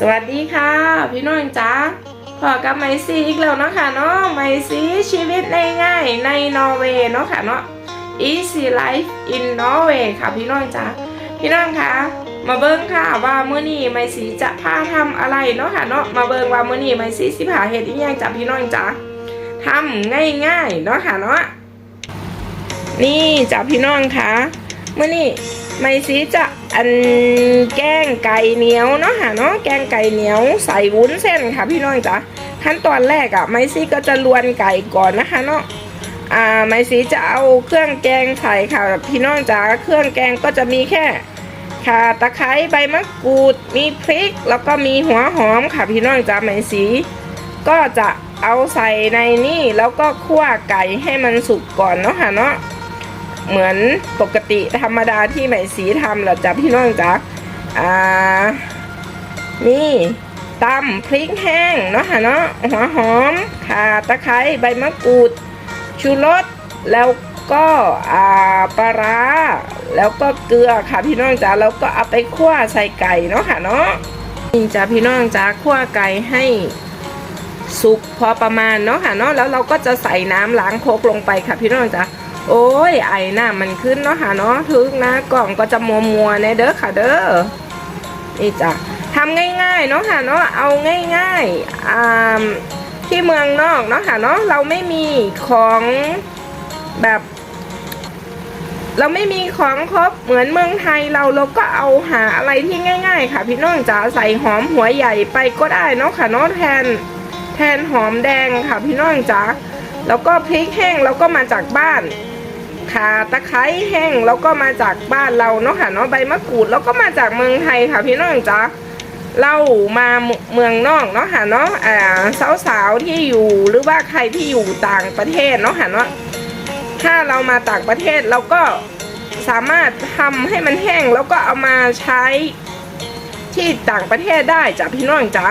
สวัสดีค่ะ พี่น้องจ๋าพอกับไมซีอีกแล้วเนาะค่ะเนาะไมซีชีวิตง่ายๆในนอร์เวย์เนาะค่ะเนาะ Easy Life in Norway ค่ะพี่น้องจ๋าพี่น้องคะมาเบิ้งค่ะว่ามื้อนี้ไมซีจะพาทำอะไรเนาะค่ะเนาะมาเบิ้งว่ามื้อนี้ไมซีสิพาเฮ็ดอีหยังจ้ะพี่น้องจ๋าทำง่ายๆเนาะค่ะเนาะนี่จ้ะพี่น้องคะมื้อนี้ ไมซีจะอันแกงไก่เหนียวเนาะค่ะเนาะแกงไก่เหนียวใส่วุ้นเส้นค่ะพี่น้องจ๋าขั้นตอนแรกอะ่ะไมซีก็จะลวนไก่ก่อนนะคะเนาะอ่าไมซีจะเอาเครื่องแกงใส่ค่ะพี่น้องจ๋าเครื่องแกงก็จะมีแค่ข่าตะไคร้ใบมะกรูดมีพริก แล้วก็มีหัวหอมค่ะพี่น้องจ๋าไมซีก็จะเอาใส่ในนี่แล้วก็คั่วไก่ให้มันสุกก่อนเนาะค่ะเนาะ เหมือนปกติธรรมดาที่ไหมสีทำเหรอจ๊ะพี่น้องจ๊ะอ่านี่ตำพริกแห้งเนาะค่ะเนาะหัวหอมข่าตะไคร้ใบมะกรูด ชูรสแล้วก็อ่าปลาร้าแล้วก็เกลือค่ะพี่น้องจ๋าแล้วก็เอาไปคั่วใส่ไก่เนาะค่ะเนาะนี่จ้ะพี่น้องจ๋าคั่วไก่ให้สุกพอประมาณเนาะค่ะเนาะแล้วเราก็จะใส่น้ำล้างโคกลงไปค่ะพี่น้องจ๋า โอ้ยไอ้น้ามันขึ้นเนาะค่ะเนาะทึกนะกล่องก็จะมัวมัวๆเนเด้อค่ะเด้อนี่จ้ะทำง่ายๆเนาะค่ะเนาะเอาง่ายๆอ่าที่เมืองนอกเนาะค่ะเนาะเราไม่มีของแบบ เราไม่มีของครบเหมือนเมืองไทยเราเราก็เอาหาอะไรที่ง่าย ๆ ค่ะ พี่น้องจ๋าใส่หอมหัวใหญ่ไปก็ได้เนาะค่ะเนาะแทนแทนหอมแดงค่ะพี่น้องจ๋าแล้วก็พริกแห้งเราก็มาจากบ้าน ข่าตะไคร้แห้งแล้วก็มาจากบ้านเราเนาะค่ะเนาะใบมะกรูดแล้วก็มาจากเมืองไทยค่ะพี่น้องจ๊ะเรามาเมืองนอกเนาะค่ะเนาะอ่าสาวๆที่อยู่หรือว่าใครที่อยู่ต่างประเทศเนาะค่ะเนาะถ้าเรามาต่างประเทศเราก็สามารถทำให้มันแห้งแล้วก็เอามาใช้ที่ต่างประเทศได้จ้ะพี่น้องจ๊ะ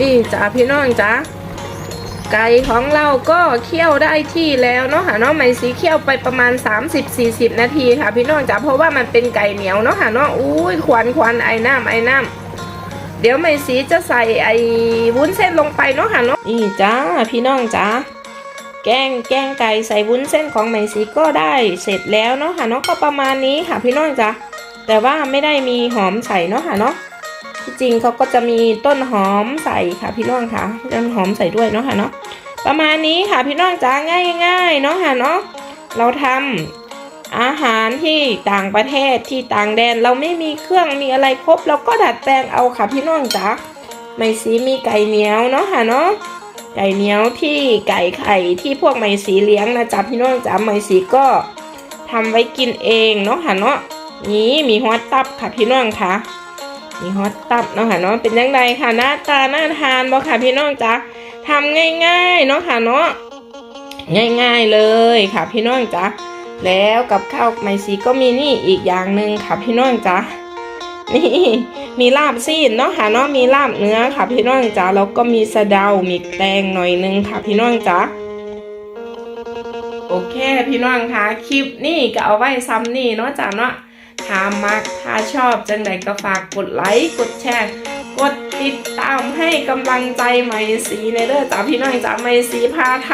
นี่จ้ะพี่น้องจ๊ะ ไก่ของเราก็เคี่ยวได้ที่แล้วเนาะค่ะเนาะไม่สีเคี่ยวไปประมาณ 30-40 นาทีค่ะ พี่น้องจ๋าเพราะว่ามันเป็นไก่เหนียวเนาะค่ะเนาะอุ้ยควันควันไอ้น้ำไอ้น้ำเดี๋ยวไม่สีจะใส่ไอ้วุ้นเส้นลงไปเนาะค่ะเนาะนี่จ้าพี่น้องจ๋าแกงแกงไก่ใส่วุ้นเส้นของไหมสีก็ได้เสร็จแล้วเนาะค่ะเนาะก็ประมาณนี้ค่ะพี่น้องจ๋าแต่ว่าไม่ได้มีหอมใส่เนาะค่ะเนาะ ที่จริงเขาก็จะมีต้นหอมใส่ค่ะพี่น้องค่ะต้นหอมใส่ด้วยเนาะค่ะเนาะประมาณนี้ค่ะพี่น้องจ้าง่ายๆเนาะค่ะเนาะเราทำอาหารที่ต่างประเทศที่ต่างแดนเราไม่มีเครื่องมีอะไรครบ เราก็ดัดแปลงเอาค่ะพี่น้องจ้าไม่สีมีไก่เหนียวเนาะค่ะเนาะไก่เหนียวที่ไก่ไข่ที่พวกไม่สีเลี้ยงนะจ๊ะพี่น้องจ้าไม่สีก็ทำไว้กินเองเนาะค่ะเนาะนี่มีหัวตับค่ะพี่น้องค่ะ มีฮอตตับเนาะค่ะเนาะเป็นยังไงค่ะหน้าตาน่าทานบ่ค่ะพี่น้องจ๊ะทำง่ายๆเนาะค่ะเนาะง่ายๆเลยค่ะพี่น้องจ๊ะแล้วกับข้าวไมซีก็มีนี่อีกอย่างหนึ่งค่ะพี่น้องจ๊ะนี่มีลาบซีนเนาะค่ะเนาะมีลาบเนื้อค่ะพี่น้องจ๊ะแล้วก็มีสะเดา มีแตงหน่อยนึงค่ะพี่น้องจ๊ะโอเคพี่น้องค่ะคลิปนี่ก็เอาไว้ซ้ำนี่เนาะจ๊ะเนาะ ถ้ามักถ้าชอบจังใดก็ฝากกดไลค์กดแชร์ กดติดตามให้กำลังใจไหมสีในเด้อจ้าพี่น้องจ้าไหมสีพาท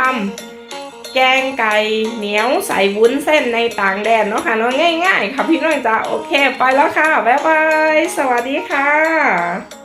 ำแกงไก่เหนียวใส่วุ้นเส้นในต่างแดนเนาะค่ะเนาะง่ายๆค่ะพี่น้องจ้าโอเค ไปแล้วค่ะ บ๊ายบาย สวัสดีค่ะ